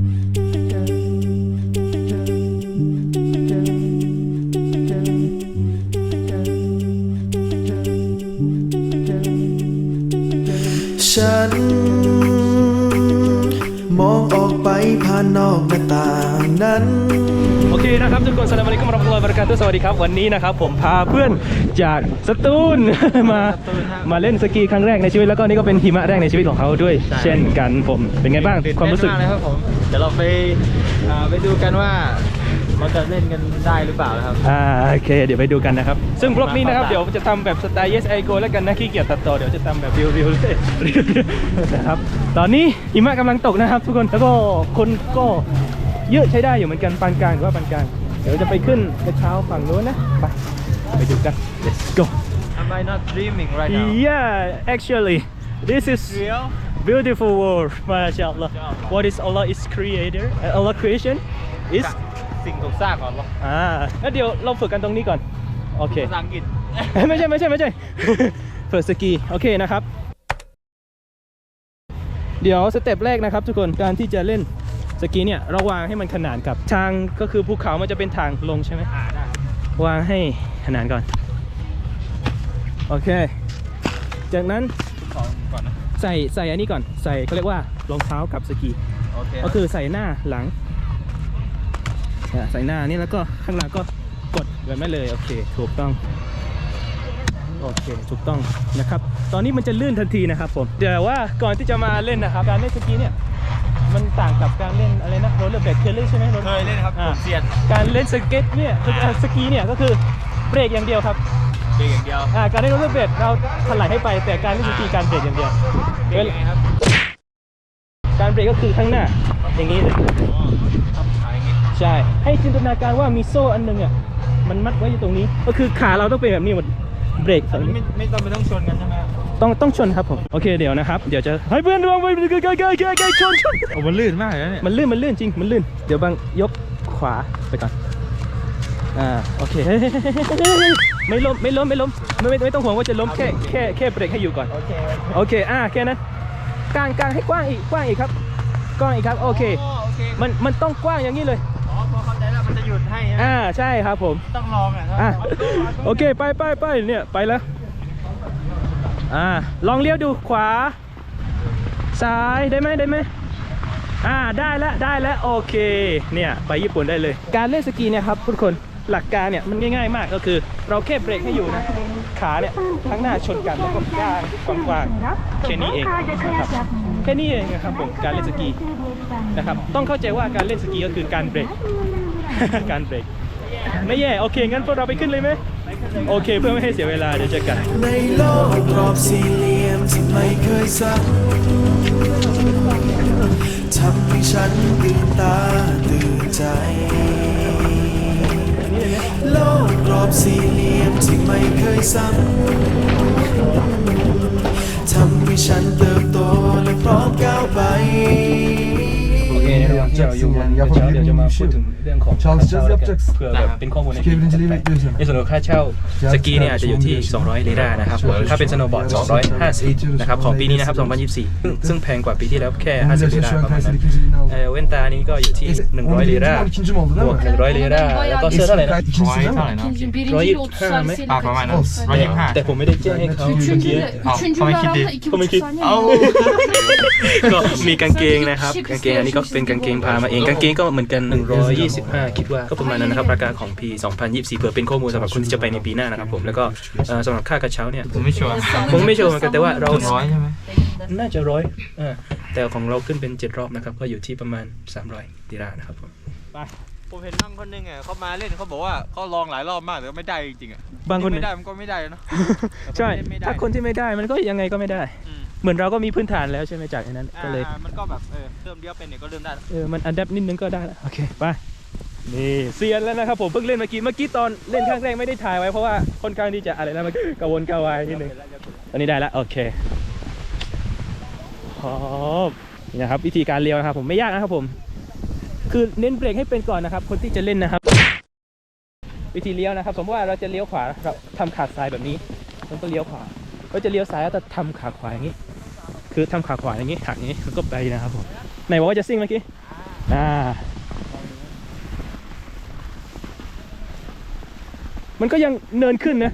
ฉัน มองออกไปผ่านนอกหน้าต่างนั้น โอเคนะครับทุกคนสลามอะลัยกุมวะเราะห์มะตุลลอฮิวะบะเราะกาตุฮ์สวัสดีครับวันนี้นะครับ ผมพาเพื่อนจากสตูล มามาเล่นสกีครั้งแรกในชีวิตแล้วก็นี่ก็เป็นหิมะแรกในชีวิตของเขาด้วย เช่นกันผมเป็นไงบ้างตื่นความรู้สึกเต้นมากเลยครับผม เดี๋ยวเราไปอ่าไปดูกันว่าเราจะเล่นกันได้หรือเปล่านะครับ อ่าโอเค เดี๋ยวไปดูกันนะครับ ซึ่งบล็อกนี้นะครับมาเดี๋ยวจะทำแบบสไตล์ yes I go แล้วกันนะขี้เกียจตัดต่อเดี๋ยวจะทำแบบเรียวๆเลยนะครับ ตอนนี้หิมะกำลังตกนะครับ ทุกคนแล้วก็คนก็เยอะใช้ได้อยู่เหมือนกันปานกลางหรือว่าปานกลาง เดี๋ยวจะไปขึ้นกระเช้าฝั่งนู้นนะ ไปไปดูกัน let's go Am I not dreaming right now yeah actually this is Real beautiful world mashallah what is Allah is creator uh, Allah creation is สิ่งถูกสร้างก่อนหรออ่าแล้วเดี๋ยวเราฝึกกันตรงนี้ก่อน โอเคภาษาอังกฤษไม่ใช่ไม่ใช่ไม่ใช่ฝึกสกี โอเคนะครับ เดี๋ยวสเต็ปแรกนะครับทุกคน การที่จะเล่นสกีเนี่ยเราวางให้มันขนานกับทางก็คือภูเขามันจะเป็นทางลงใช่ไหมอ่าได้วางให้ขนานก่อน โอเค จากนั้นของก่อนนะ ใส่ใส่อันนี้ก่อนใส่เขาเรียกว่ารองเท้ากับสกี โอเคก็คือใส่หน้าหลังอะใส่หน้านี่แล้วก็ข้างหลังก็กดแบบนั้นเลยโอเค ถูกต้องโอเคถูกต้องนะครับ ตอนนี้มันจะลื่นทันทีนะครับผมเดี๋ยวว่าก่อนที่จะมาเล่นนะครับ การเล่นสกีเนี่ยมันต่างกับการเล่นอะไรนะโรลเลอร์เบลดเคยเล่นใช่ไหม roller เคยเล่นครับอ่าผมเซียนการเล่นสเก็ตเนี่ยคืออ่าสกีเนี่ยก็คือเบรกอย่างเดียวครับ เพียงอย่างเดียวอ่าการเล่นโรลเลอร์เบลดเราถลายให้ไปแต่การเล่นสกีการเบรกอย่างเดียวเพียงยังไงครับการเบรกก็คือข้างหน้าอย่างนี้เลยอ๋อทำขายอย่างงี้ใช่ ให้จินตนาการว่ามีโซ่อันหนึงอะมันมัดไว้อยู่ตรงนี้ ก็คือขาเราต้องเป็นแบบนี้หมดเบรกอันนี้ไม่ไม่ต้องไปต้องชนกันใช่ไหมครับต้องต้องชนครับผมโอเคเดี๋ยวนะครับเดี๋ยวจะให้เพื่อนระวังไปเกยเกยเกยเกยเกยชนชนโอ้มันลื่นมากเลยนะเนี่ยมันลื่นมันลื่นจริงมันลื่น เดี๋ยวบางยกขวาไปก่อน อ่าโอเค ไม่ล้มไม่ล้มไม่ล้มไม่ไม่ไม่ต้องห่วงว่าจะล้มแค่แค่แค่เบรกให้อยู่ก่อน โอเคโอเคอ่าแค่นั้นกางกางให้กว้างอีกกว้างอีกครับกว้างอีกครับโอเค โอเคมันมันต้องกว้างอย่างนี้เลยอ๋อพอเข้าใจแล้วมันจะหยุดให้ใช่ไหมอ่าใช่ครับผมต้องลองอะอะครับโอเคไปไปไปเนี่ยไปแล้วอ่าลองเลี้ยวดูขวา ซ้ายได้ไหมได้ไหมอ่าได้แล้วได้แล้วโอเคเนี่ยไปญี่ปุ่นได้เลย การเล่นสกีเนี่ยครับทุกคน หลักการเนี่ยมันง่ายๆมากก็คือ เราแค่เบรกให้อยู่นะขาเนี่ยข้งหน้าชนกันแล้วก็ก้างกว้างๆแค่นี้เองนะครับแค่นี้เองนะครับผมการเล่นสกีนะครับต้องเข้าใจว่าการเล่นสกีก็คือการเบรกการเบรกไม่แย่โอเคงั้นพวกเราไปขึ้นเลยไหมโอเคเพื่อไม่ให้เสียเวลาเดี๋ยวเจอกันในโลกรอบสี่เหลี่ยมที่ไม่เคยซ้ำทำให้ฉันตื่นตาตื่นใจ โลกรอบสี่เหลี่ยมที่ไม่เคยซ้ำทำให้ฉันเติบโตและพร้อมก้าวไป โอเคในระหว่างที่เราอยู่บนกระเช้าเดี๋ยวจะมาพูดถึงเรื่องของค่าเช่าแล้วกันเผื่อแบบเป็นข้อมูลใน Okey, birinciliği bekliyoruz hemen. ในส่วนของค่าเช่าสกีเนี่ยจะอยู่ที่ 200ลีรานะครับผมถ้าเป็นสโนว์บอร์ด 250 นะครับของปีนี้นะครับ 2024 ซึ่งซึ่งแพงกว่าปีที่แล้วแค่ 50ลีรา Şu an ประมาณนั้น Kayseri ikinciliğini aldı. เออเว้นตานี้ก็อยู่ที่ Onu 100ลี birinci รา mi oldu, ikinci mi oldu บ değil วก mi? 100ลีราแล้วก็เสื้อเท่าไหร่นะ Eski ikincisi değil mi? İkinci, birinci Roy- ile 30 Ha, saniye mi? seni อ่าประมาณนั้น Olsun. ร้อยยี่สิบห้า แต่ผมไม่ได้แจ้งให้เขา Üçüncü, Türkiye. üçüncü Tamam, arada gitti. iki Tamam, buçuk gitti. saniye. ก็มีกางเกงนะครับกางเกงอันนี้ก็เป็นกางเกงพามาเองกางเกงก็เหมือนกัน 125 คิดว่าก็ประมาณนั้นนะครับราคาของปี2024เผื่อเป็นข้อมูลสำหรับคนที่จะไปในปีหน้านะครับผมแล้วก็เอ่อสำหรับค่ากระเช้าเนี่ยผมไม่ชัวร์ผมไม่ชัวร์เหมือนกันแต่ว่าเราร้อยใช่ไหมน่าจะร้อยเออแต่ของเราขึ้นเป็น7รอบนะครับก็อยู่ที่ประมาณ 300ดีรานะครับผมไปผมเห็นน้องคนหนึงอะเขามาเล่นเขาบอกว่าเขาลองหลายรอบมากแต่ก็ไม่ได้จริงๆอะบางคนไม่ได้มันก็ไม่ได้เนาะ ใช่ไม่ได้ถ้าคนที่ไม่ได้มันก็ยังไงก็ไม่ได้ อืม เหมือนเราก็มีพื้นฐานแล้วใช่ไหมจากอันนั้นก็เลยอ่ามันก็แบบเออเริ่มเลี้ยวเป็นเนี่ยก็เริ่มได้แล้วเออมันอันดับนิดนึงก็ได้แล้วโอเคไปนี่เซียนแล้วนะครับผมเพิ่งเล่นเมื่อกี้เมื่อกี้ตอนเล่นครั้งแรกไม่ได้ถ่ายไว้เพราะว่าค่อนข้างที่จะอะไรนะมันกระวนกระวายนิดนึงตอนนี้ได้แล้วโอเคพร้อมนี่นะครับวิธีการเลี้ยวนะครับผมไม่ยากนะครับผม คือเน้นเบรกให้เป็นก่อนนะครับ คนที่จะเล่นนะครับ วิธีเลี้ยวนะครับ สมมติว่าเราจะเลี้ยวขวาเราทำขาซ้ายแบบนี้มันก็เลี้ยวขวาเราจะเลี้ยวซ้ายเราจะทำขาขวาอย่างนี้ คือทำขาขวาอย่างนี้หักอย่างนี้แล้วก็ไปนะครับผมไหนบอกว่าจะซิ่งเมื่อกี้อ่ามันก็ยังเนินขึ้นนะ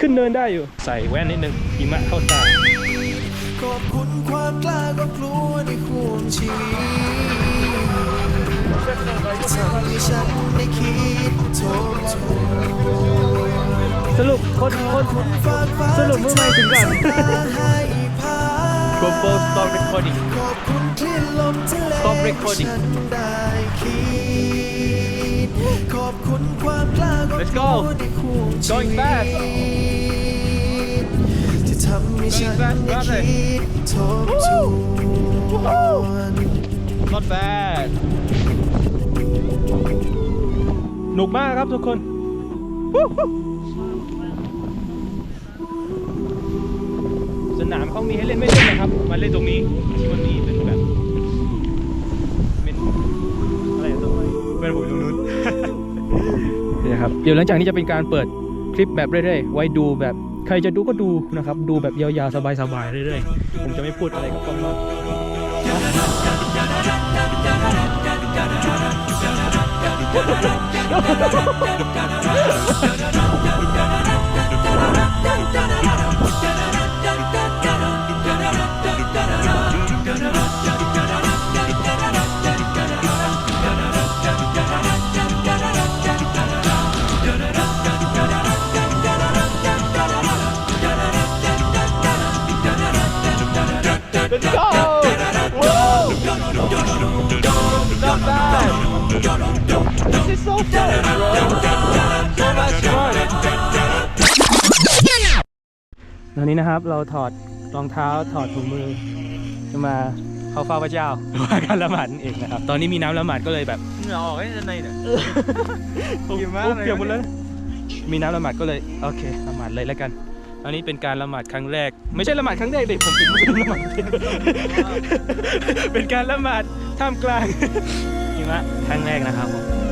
ขึ้นเนินได้อยู่ ใส่แว่นนิดนึงหิมะเข้าตาขอบคุณความกล้าก็กลัวในควงชีวิตทำให้ฉันได้คิดทบทวนสรุปคนคนฝากฟ้าสรุปเมื่อไหร่ถึงก่อน ที่ทำตาให้พา Propose stop recording ขอบคุณคลื่นลมทะเล Stop recording ฉันได้คิดขอบคุณความกล้าก็ Let's กลั go วในควงชี Going วิต fast ที่ทำให้ฉัน Going fast ได้ brother คิดทบทวน not bad หนุกมากครับทุกคนส นามเขามีให้เล่นไม่เล่นนะครับ มาเล่นตรงนี้ที่มันมีเป็นแบบเป็นอะไรตรงนี้เป็นผมตรงนู้นนี่ครับเดี๋ยวหลังจากนี้จะเป็นการเปิดคลิปแบบเรื่อยๆ ไว้ดูแบบใครจะดูก็ดูนะครับ ดูแบบยาวๆ สบายๆ เรื่อยๆ ผมจะไม่พูดอะไรกับกล้องมาก let's so fun bro so much fun ตอนนี้นะครับเราถอดรองเท้าถอดถุงมือ จะมาเข้าเฝ้าพระเจ้าว่าการละหมาดนั่นเองนะครับ ตอนนี้มีน้ำละหมาดก็เลยแบบเหงื่อออกให้ด้านในเนี่ยโอ้เยี่ยมมากโอ้เลยเปียกหมดเลยมีน้ำละหมาดก็เลยโอเคละหมาดเลยแล้วกันอันนี้เป็นการละหมาดครั้งแรก ไม่ใช่ละหมาดครั้งแรกเลยผมเป็นมุสลิมละหมาดเป็นการละหมาดท่ามกลางหิมะครั้งแรกนะครับผม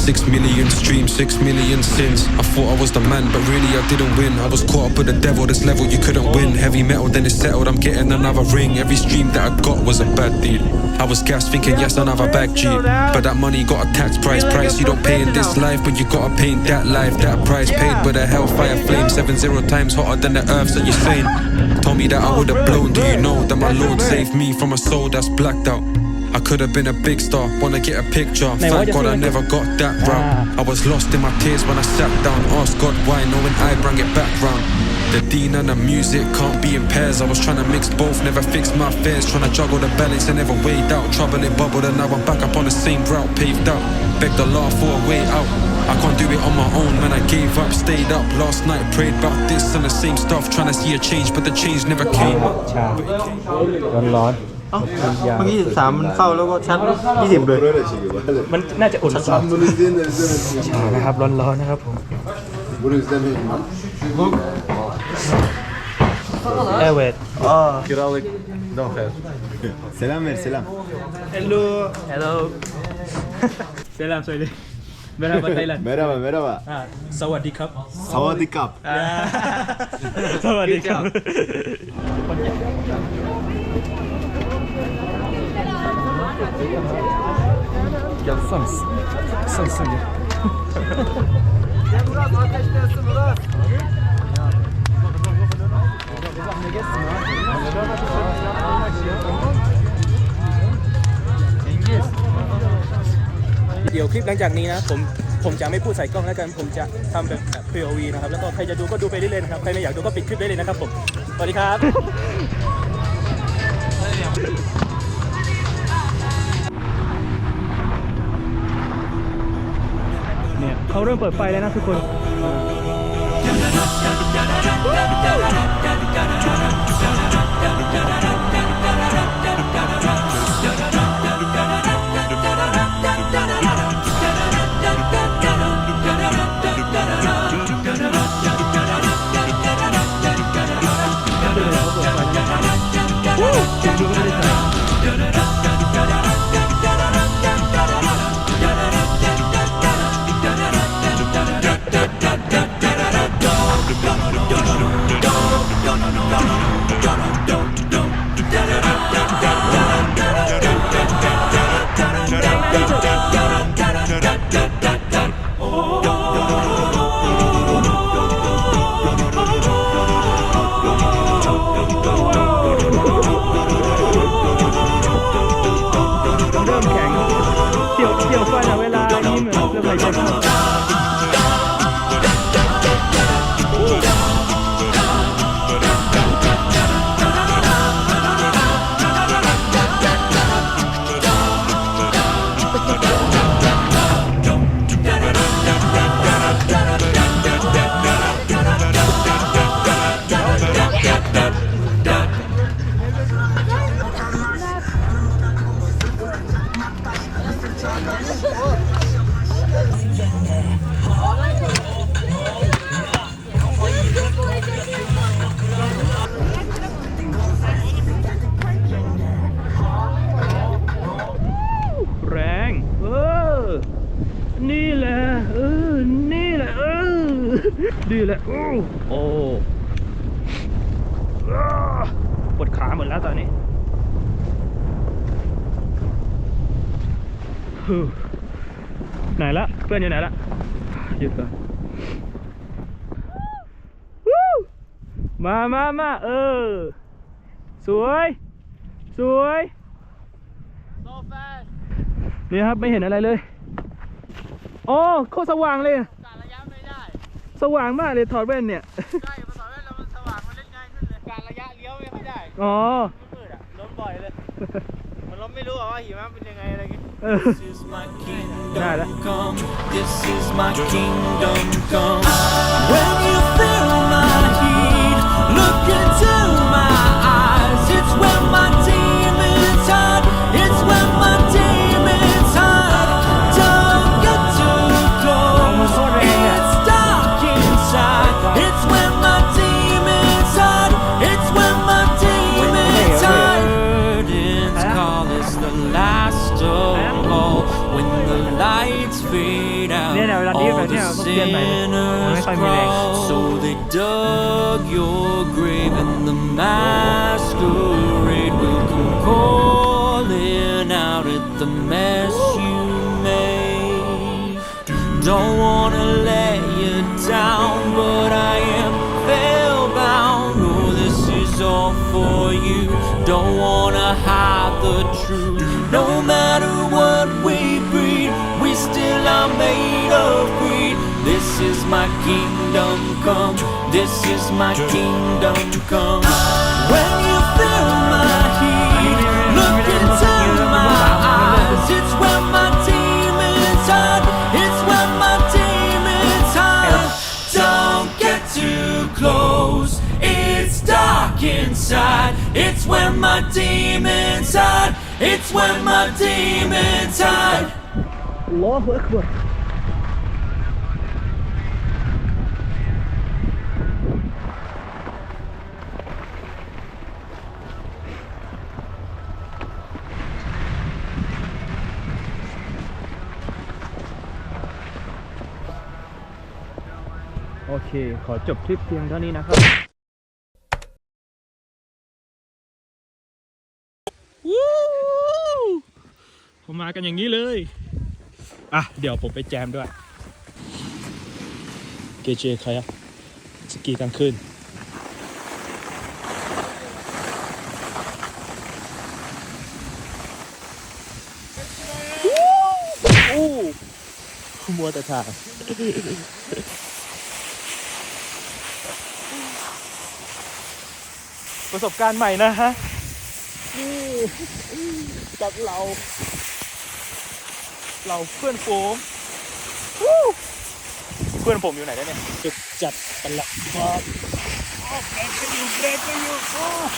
Six million streams, six million sins. I thought I was the man, but really I didn't win. I was caught up with the devil, this level you couldn't win. Heavy metal, then it's settled, I'm getting another ring. Every stream that I got was a bad deal. I was gassed thinking, yes, another bag G. But that money got a tax price, price you don't pay in this life, but you gotta pay in that life. That price paid with a hellfire flame, seven zero times hotter than the earth, so you're saying. Told me that I would have blown, do you know that my Lord saved me from a soul that's blacked out? I could have been a big star, wanna get a picture. Mate, Thank God I like never got that round. Ah. I was lost in my tears when I sat down. Asked God why, knowing I bring it back round. The dean and the music can't be in pairs. I was trying to mix both, never fixed my fears. Trying to juggle the balance and never weighed out. Trouble it bubble, and now I'm back up on the same route, paved out. Begged the law for a way out. I can't do it on my own, man. I gave up, stayed up last night, prayed about this and the same stuff. Trying to see a change, but the change never came อนร้อนเมื่อกี้13มันเข้าแล้วก็ชัด20เลยมันน่าจะอุ่น Sen bunu izleyenler izlemesin. ชานะครับร้อนร้อนนะครับผม Bunu izlemeyin lan. แอร์เวด Kiralık don't have Selam ver selam. Hello Hello เซลามสวัสดีเวลาไปไทยแลนด์ Merhaba merhaba. อ่าสวัสดีครับ Savadikap. ส วัสดีครับ Ya sans, sans, sans. Cengiz เดี๋ยวคลิปหลังจากนี้นะ ผมผมจะไม่พูดใส่กล้องแล้วกัน ผมจะทำแบบแบบ POV นะครับ แล้วก็ใครจะดูก็ดูไปเรื่อยๆนะครับ ใครไม่อยากดูก็ปิดคลิปได้เลยนะครับผม สวัสดีครับ เขาเริ่มเปิดไฟแล้วนะทุกคน ดื้อแล้วโอ้โอ้อ้าปวดขาหมดแล้วตอนนี้ฮู้ไหนละเพื่อนอยู่ไหนละหยุดก่อนวู้มามามาเออ สวย สวย so fast นี่ครับไม่เห็นอะไรเลย โอ้โคตรสว่างเลย สว่างมากเลยถอดแว่นเนี่ย ใช่ภาษาแว่นเรามันสว่างมันเล่นง่ายขึ้นเลย การระยะเลี้ยวไม่ค่อยได้อ๋อมืดๆอะล้มบ่อยเลย มันล้มไม่รู้อะว่าหิมะเป็นยังไงอะไรเงี้ย เออ This is my kingdom Nada. come. This is my kingdom come. When you feel my heat, look into my eyes. It's when my แบบ the เนี้ยพวกเรียนใหม่เนี่ยมันไม่ sinners ค่อยมีแรง crawl. So they dug your grave, and the masquerade will come calling out at the mess you made. Don't wanna let you down, but I am spellbound. Oh, this is all for you. Don't wanna hide the truth. My kingdom come. This is my kingdom come. When you feel my heat, look into my eyes. It's when my demons hide. It's when my demons hide. Don't get too close. It's dark inside. It's when my demons hide. It's when my demons hide. ล้อ เค ขอจบคลิปเพียงเท่านี้นะครับวู้ผมมากันอย่างนี้เลย อะ เดี๋ยวผมไปแจมด้วย เกเจใครอะสกีกลางคืนโอ้มัวแต่ถ่าย ประสบการณ์ใหม่นะฮะนี่กับเรา เราเพื่อนโฟมวู้เพื่อนผมอยู่ไหนแล้วเนี่ยจุดจัดกันละครับอ้าวเบรกกันอยู่เบรกกันอยู่อ้าว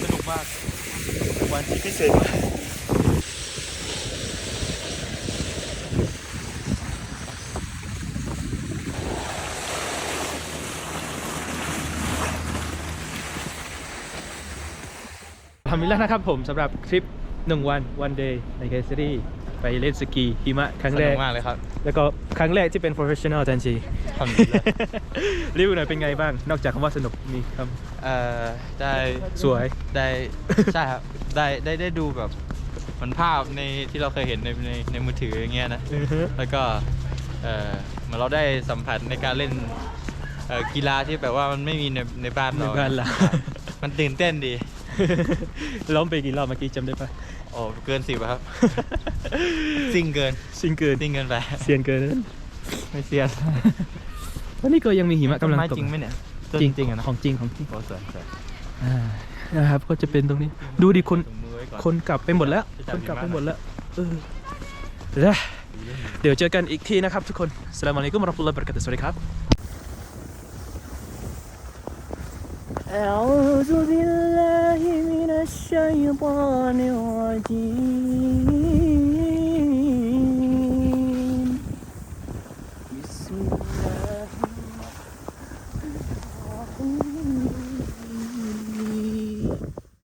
สนุก มากวันที่พิเศษมากทำอีกแล้วนะครับผมสำหรับทริปหนึ่งวันวันเดย์ในเคสซี่ไปเล่นสกีหิมะครั้งสแรนุกกมากเลยครับ แล้วก็ครั้งแรกที่เป็น professional ทันทีทำดีแล้วรีวิวหน่อยเป็นไงบ้าง นอกจากคำว่าสนุกมีค เอ่อได้ำสวย ได้ ใช่ครับได้ได้ได้ดูแบบเหมันภาพในที่เราเคยเห็นในในในมือถืออย่างเงี้ยนะ อือฮึ แล้วก็เออเหมือนเราได้สัมผัสในการเล่นเอ่อกีฬาที่แบบว่ามันไม่มีในในบ้านในเราบ้านเรามันตื่นเต้นดี ล้มไปกี่รอบเมื่อกี้จำได้ปะ โอ้เกินสิบอะครับ ซิ่งเกินซิงเกินซิ่งเกินไป เซียนเกินนะไม่เซียนแล้วนี่ก็ยังมีหิมะกำลังต้นไม้ตกจริงไหมเนี่ย จริง จริงอะนะ ของจริงของจริง โอ้สวยสวย อ่านะครับก็จะเป็นตรงนี้ ดูดิคน ถุงมือไว้ก่อน คนกลับไปหมดแล้ว จะ ค จับ นกลับไป หิมะ หมดแล้ว เออเดี๋ยวนะเดี๋ยวเจอกันอีกทีนะครับทุกคนสลามอะลัยกุมวะเราะห์มะตุลลอฮิวะบะเราะกาตุฮ์สวัสดีครับ أعوذ بالله من الشيطان الرجيم